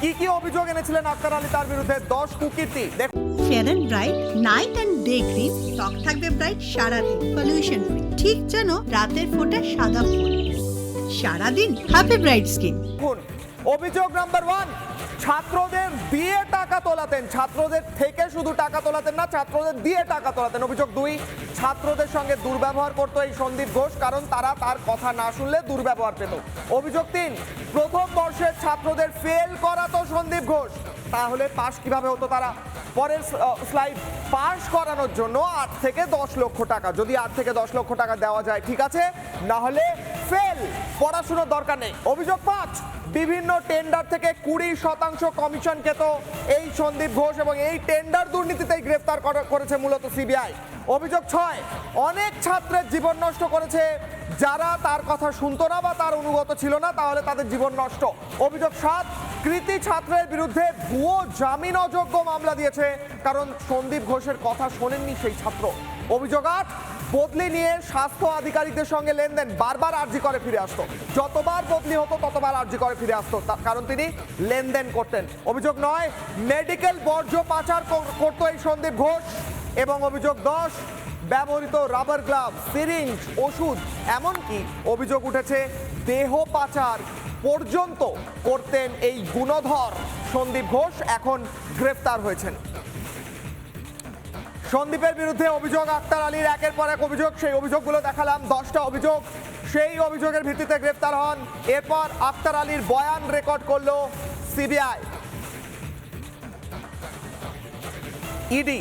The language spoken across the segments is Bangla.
কি কি অভিযোগ এনেছিলেন আক্তার আলী তার বিরুদ্ধে? দশ কুকীর্তি দেখুন। Fair and bright night and day cream ত্বক থাকবে ব্রাইট সারাদিন পলিউশন ফ্রি ঠিক যেন রাতের ফোটা সাদা ফুল সারাদিন হ্যাপি ব্রাইট স্কিন অভিযোগ নাম্বার ওয়ান ছাত্রদের দিয়ে টাকা তোলাতেন। ছাত্রদের থেকে শুধু টাকা তোলাতেন না, ছাত্রদের দিয়ে টাকা তোলাতেন। অভিযোগ দুই, ছাত্রদের সঙ্গে দুর্ব্যবহার করতো এই সন্দীপ ঘোষ, কারণ তারা তার কথা না শুনলে দুর্ব্যবহার পেত। অভিযোগ তিন, প্রথম বর্ষের ছাত্রদের ফেল করাতো সন্দীপ ঘোষ। তাহলে পাশ কীভাবে হতো তারা? পরের স্লাইড পাস করানোর জন্য আট থেকে দশ লক্ষ টাকা। যদি আট থেকে দশ লক্ষ টাকা দেওয়া যায়, ঠিক আছে? না হলে ফেল, পড়াশোনার দরকার নেই। অভিযোগ পাঁচ বিভিন্ন টেন্ডার থেকে কুড়ি শতাংশ কমিশন খেত এই সন্দীপ ঘোষ এবং এই টেন্ডার দুর্নীতিতেই গ্রেফতার করা- করেছে মূলত সিবিআই অভিযোগ ছয়, অনেক ছাত্রের জীবন নষ্ট করেছে। যারা তার কথা শুনতো না বা তার অনুগত ছিল না, তাহলে তাদের জীবন নষ্ট। অভিযোগ সাত, কৃতি ছাত্রের বিরুদ্ধে ভুয়ো জামিন অযোগ্য মামলা দিয়েছে, কারণ সন্দীপ ঘোষের কথা শোনেননি সেই ছাত্র। অভিযোগ আট, বদলি নিয়ে স্বাস্থ্য আধিকারিকদের সঙ্গে লেনদেন, বারবার আর্জি করে ফিরে আসতো। যতবার বদলি হতো, ততবার আর্জি করে ফিরে আসতো। কারণ তিনি লেনদেন করতেন। অভিযোগ নয়, মেডিকেল বর্জ্য পাচার কর- করতো এই সন্দীপ ঘোষ। এবং অভিযোগ দশ, ব্যবহৃত রাবার গ্লাভ সিরিঞ্জ, ওষুধ, এমনকি অভিযোগ উঠেছে, দেহ পাচার পর্যন্ত করতেন এই গুণধর সন্দীপ ঘোষ, এখন গ্রেফতার হয়েছেন। সন্দীপের বিরুদ্ধে অভিযোগ, আক্তার আলীর একের পর এক অভিযোগ, সেই অভিযোগগুলো দেখালাম, দশটা অভিযোগ। সেই অভিযোগের ভিত্তিতে গ্রেফতার হন। এরপর আক্তার আলীর বয়ান রেকর্ড করল সিবিআই। ইডি।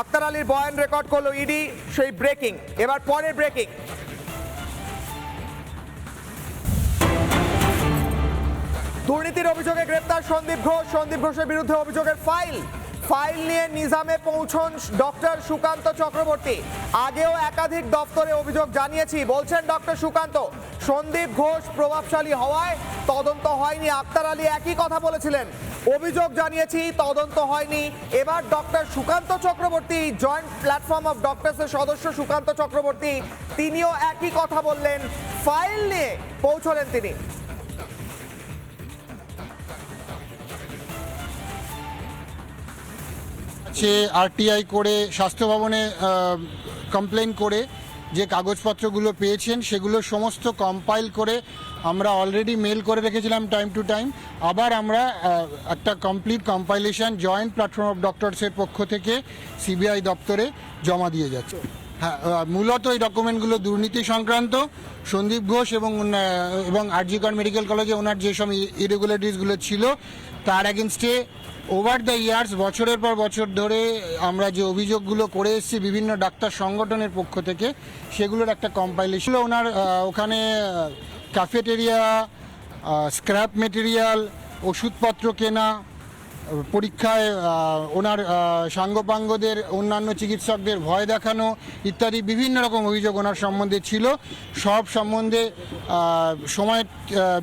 আক্তার আলীর বয়ান রেকর্ড করল ইডি, সেই ব্রেকিং। এবার পরের ব্রেকিং। দুর্নীতির অভিযোগে গ্রেপ্তার সন্দীপ ঘোষ। সন্দীপ ঘোষের বিরুদ্ধে অভিযোগের ফাইল। ফাইল নিয়ে নিজামে পৌঁছন ডক্টর সুকান্ত চক্রবর্তী। আগেও একাধিক দপ্তরে অভিযোগ জানিয়েছি। বলছেন ডক্টর সুকান্ত, সন্দীপ ঘোষ প্রভাবশালী হওয়ায় তদন্ত হয়নি। আক্তার আলী একই কথা বলেছিলেন। অভিযোগ জানিয়েছি, তদন্ত হয়নি। এবার doctor Sukanta Chakraborty, joint platform of ডক্টরসের সদস্য সুকান্ত চক্রবর্তী, তিনিও একই কথা বললেন। ফাইল নিয়ে পৌঁছলেন তিনি। সে আরটিআই করে, স্বাস্থ্য ভবনে কমপ্লেন করে, যে কাগজপত্রগুলো পেয়েছেন, সেগুলো সমস্ত কম্পাইল করে আমরা অলরেডি মেল করে রেখেছিলাম টাইম টু টাইম আবার আমরা একটা complete compilation joint platform of ডক্টরসের পক্ষ থেকে সিবিআই দপ্তরে জমা দিয়ে যাচ্ছে। মূলত এই ডকুমেন্টগুলো দুর্নীতি সংক্রান্ত, সন্দীপ ঘোষ এবং এবং আরজিকর মেডিকেল কলেজে ওনার যেসব ইরেগুলারিটিসগুলো ছিল, তার এগেনস্টে ওভার দ্য ইয়ার্স বছরের পর বছর ধরে আমরা যে অভিযোগগুলো করে এসেছি বিভিন্ন ডাক্তার সংগঠনের পক্ষ থেকে, সেগুলোর একটা কম্পাইলেশন ওনার ওখানে ক্যাফেটেরিয়া স্ক্র্যাপ মেটেরিয়াল ওষুধপত্র কেনা পরীক্ষায় ওনার সাঙ্গপাঙ্গদের, অন্যান্য চিকিৎসকদের ভয় দেখানো ইত্যাদি বিভিন্ন রকম অভিযোগ ওনার সম্বন্ধে ছিল। সব সম্বন্ধে সময়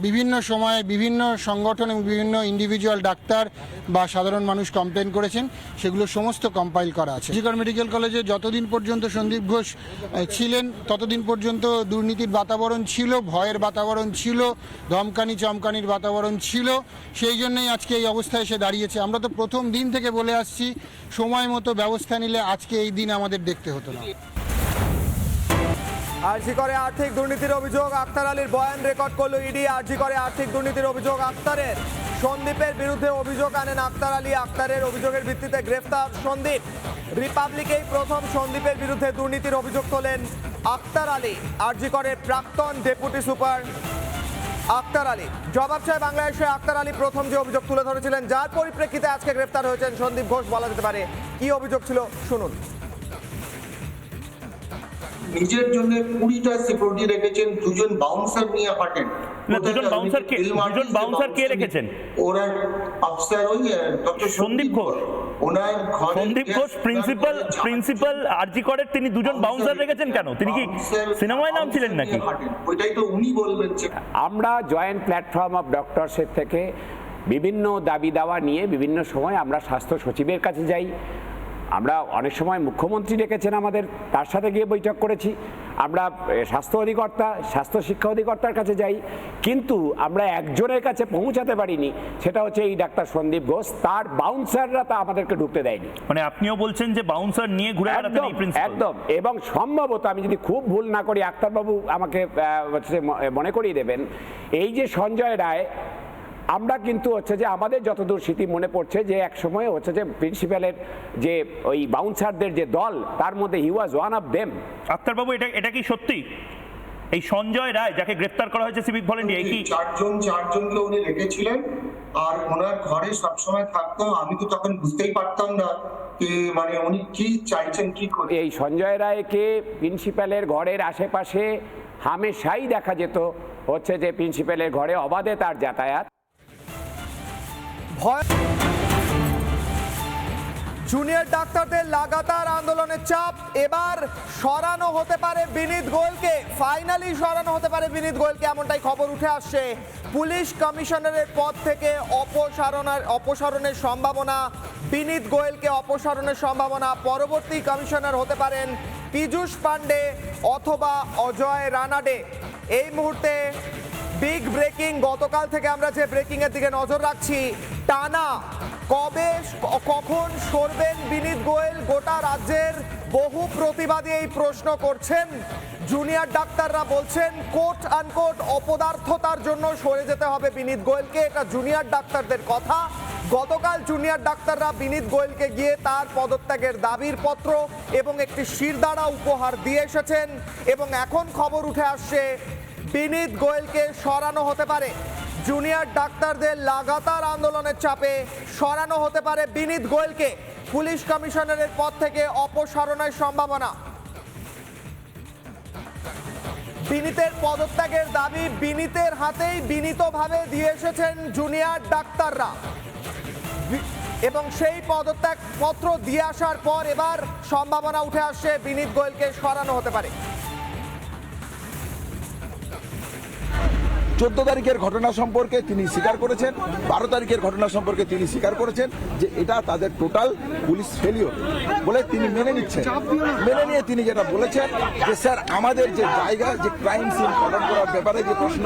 বিভিন্ন সময়ে বিভিন্ন সংগঠন এবং বিভিন্ন ইন্ডিভিজুয়াল ডাক্তার বা সাধারণ মানুষ কমপ্লেন করেছেন। সেগুলো সমস্ত কম্পাইল করা আছে। জিকর মেডিকেল কলেজে যতদিন পর্যন্ত সন্দীপ ঘোষ ছিলেন, ততদিন পর্যন্ত দুর্নীতির বাতাবরণ ছিল, ভয়ের বাতাবরণ ছিল ধমকানি চমকানির বাতাবরণ ছিল। সেই জন্যই আজকে এই অবস্থায় এসে দাঁড়িয়েছে আমরা তো প্রথম দিন থেকে বলে আসছি, সময় মতো ব্যবস্থা নিলে আজকে এই দিন আমাদের দেখতে হতো না। আরজি করে আর্থিক দুর্নীতির অভিযোগ, আক্তার আলীর বয়ান রেকর্ড করল ইডি। আরজি করে আর্থিক দুর্নীতির অভিযোগ, আক্তারের। সন্দীপের বিরুদ্ধে অভিযোগ আনেন আক্তার আলী। আক্তারের অভিযোগের ভিত্তিতে গ্রেফতার সন্দীপ। রিপাবলিকেই প্রথম সন্দীপের বিরুদ্ধে দুর্নীতির অভিযোগ তোলেন আক্তার আলী। আরজি করে প্রাক্তন ডেপুটি সুপার আক্তার আলী। জবাব চায় বাংলাদেশে আক্তার আলী প্রথম যে অভিযোগ তুলে ধরেছিলেন যার পরিপ্রেক্ষিতে আজকে গ্রেফতার হয়েছেন সন্দীপ ঘোষ বলা যেতে পারে। কি অভিযোগ ছিল? শুনুন। নিজের জন্য কুড়িটা সিকিউরিটি রেখেছেন দুজন বাউন্সার নিয়ে হাঁটেন। না, দুজন bouncer কে- দুজন bouncer কে রেখেছেন? ওরা অফিসার ওই সন্দীপ ঘোষ। ওনার Sandip Ghosh principal principal RG করের তিনি দুজন বাউন্সার রেখেছেন কেন? তিনি কি সিনেমায় নাম ছিলেন নাকি? ওইটাই তো উনি বলবেন আমরা জয়েন্ট প্ল্যাটফর্ম অফ ডক্টরসের থেকে বিভিন্ন দাবি দাওয়া নিয়ে বিভিন্ন সময় আমরা স্বাস্থ্য সচিবের কাছে যাই। আমরা অনেক সময় মুখ্যমন্ত্রী ডেকেছেন আমাদের তার সাথে গিয়ে বৈঠক করেছি। আমরা স্বাস্থ্য অধিকর্তা স্বাস্থ্য শিক্ষা অধিকর্তার কাছে যাই কিন্তু আমরা একজনের কাছে পৌঁছাতে পারিনি। সেটা হচ্ছে এই ডাক্তার সন্দীপ ঘোষ। তার বাউন্সাররা তা আমাদেরকে ঢুকতে দেয়নি। মানে আপনিও বলছেন যে বাউন্সার নিয়ে ঘুরে একদম একদম। এবং সম্ভবত আমি যদি খুব ভুল না করি আক্তারবাবু আমাকে মনে করিয়ে দেবেন এই যে সঞ্জয় রায় আমরা কিন্তু হচ্ছে যে আমাদের যতদূর স্মৃতি মনে পড়ছে যে এক সময় হচ্ছে যে প্রিন্সিপালের যে ওই বাউন্সারদের যে দল তার মধ্যে he was one of them আক্তারবাবু এটা এটা কি সত্যি? এই সঞ্জয় রায় যাকে গ্রেফতার করা হয়েছে সিভিক ভলেন্টিয়ার কি? চারজন চারজনকে উনি রেখেছিলেন আর ওনার ঘরে সবসময় থাকতো। আমি তো তখন বুঝতেই পারতাম না মানে উনি কি চাইছেন কি করে? এই সঞ্জয় রায়কে প্রিন্সিপালের ঘরের আশেপাশে হামেশাই দেখা যেত হচ্ছে যে প্রিন্সিপালের ঘরে অবাধে তার যাতায়াত। ভয় জুনিয়র ডাক্তারদের লাগাতার আন্দোলনের চাপ। এবার সরানো হতে পারে বিনীত গোয়েলকে। ফাইনালি সরানো হতে পারে বিনীত গোয়েলকে, এমনটাই খবর উঠে আসছে। পুলিশ কমিশনারের পদ থেকে অপসারণের অপসারণের সম্ভাবনা, বিনীত গোয়েলকে অপসারণের সম্ভাবনা। পরবর্তী কমিশনার হতে পারেন পীযূষ পান্ডে অথবা অজয় রানাডে। এই মুহূর্তে বিগ ব্রেকিং গতকাল থেকে আমরা যে ব্রেকিংয়ের দিকে নজর রাখছি টানা। কবে কখন সরবেন বিনীত গোয়েল? গোটা রাজ্যের বহু প্রতিবাদী এই প্রশ্ন করছেন। জুনিয়র ডাক্তাররা বলছেন কোট আনকোট অপদার্থতার জন্য সরে যেতে হবে বিনীত গোয়েলকে। এটা জুনিয়র ডাক্তারদের কথা। গতকাল জুনিয়র ডাক্তাররা বিনীত গোয়েলকে গিয়ে তার পদত্যাগের দাবির পত্র এবং একটি শিরদাঁড়া উপহার দিয়ে এসেছেন এবং এখন খবর উঠে আসছে, বিনীত গোয়েলকে সরানো হতে পারে। জুনিয়র ডাক্তারদের লাগাতার আন্দোলনের চাপে সরানো হতে পারে বিনীত গোয়েলকে। পুলিশ কমিশনারের পদ থেকে অপসারণের সম্ভাবনা। বিনীতের পদত্যাগের দাবি বিনীতের হাতেই বিনীতভাবে দিয়ে এসেছেন জুনিয়র ডাক্তাররা। এবং সেই পদত্যাগ পত্র দিয়ে আসার পর এবার সম্ভাবনা উঠে আসছে বিনীত গোয়েলকে সরানো হতে পারে। চোদ্দ তারিখের ঘটনা সম্পর্কে তিনি স্বীকার করেছেন, বারো তারিখের ঘটনা সম্পর্কে তিনি স্বীকার করেছেন যে এটা তাদের টোটাল পুলিশ ফেলিওর বলে তিনি মেনে নিচ্ছেন। মেনে নিয়ে তিনি যেটা বলেছেন যে, স্যার, আমাদের যে জায়গা, যে ক্রাইম সিন তদন্ত করার ব্যাপারে যে প্রশ্ন,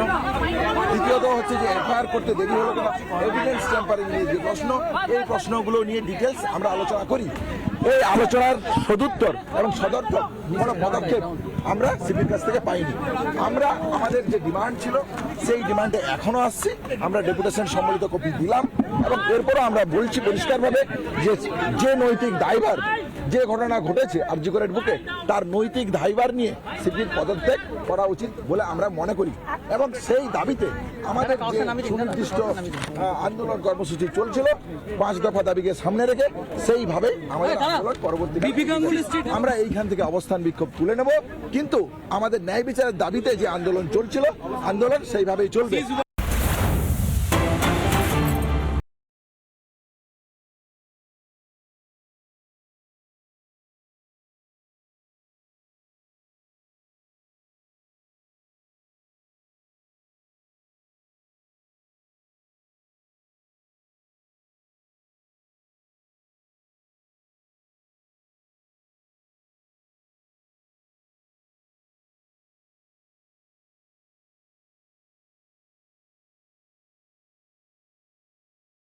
দ্বিতীয়ত হচ্ছে যে এফআইআর করতে দেরি হলো কেন এভিডেন্স ট্যাম্পারিং নিয়ে যে প্রশ্ন, এই প্রশ্নগুলো নিয়ে ডিটেলস আমরা আলোচনা করি। এই আলোচনার সদুত্তর এবং সদর্থক কোনো পদক্ষেপ আমরা সিপির কাছ থেকে পাইনি। আমরা আমাদের যে ডিমান্ড ছিল সেই ডিমান্ডে এখনও আসছি। আমরা ডেপুটেশন সম্মিলিত কপি দিলাম এবং এরপরও আমরা বলছি পরিষ্কারভাবে যে যে নৈতিক দায়ভার যে ঘটনা ঘটেছে আর আরজিকরের বুকে তার নৈতিক দায়ভার নিয়ে সিপির পদত্যাগ করা উচিত বলে আমরা মনে করি। এবং সেই দাবিতে আমাদের যে সুনির্দিষ্ট আন্দোলন কর্মসূচি চলছিল পাঁচ দফা দাবিকে সামনে রেখে সেইভাবে আমাদের আন্দোলন পরবর্তী আমরা এইখান থেকে অবস্থান বিক্ষোভ তুলে নেব। কিন্তু আমাদের ন্যায় বিচারের দাবিতে যে আন্দোলন চলছিল আন্দোলন সেইভাবেই চলবে।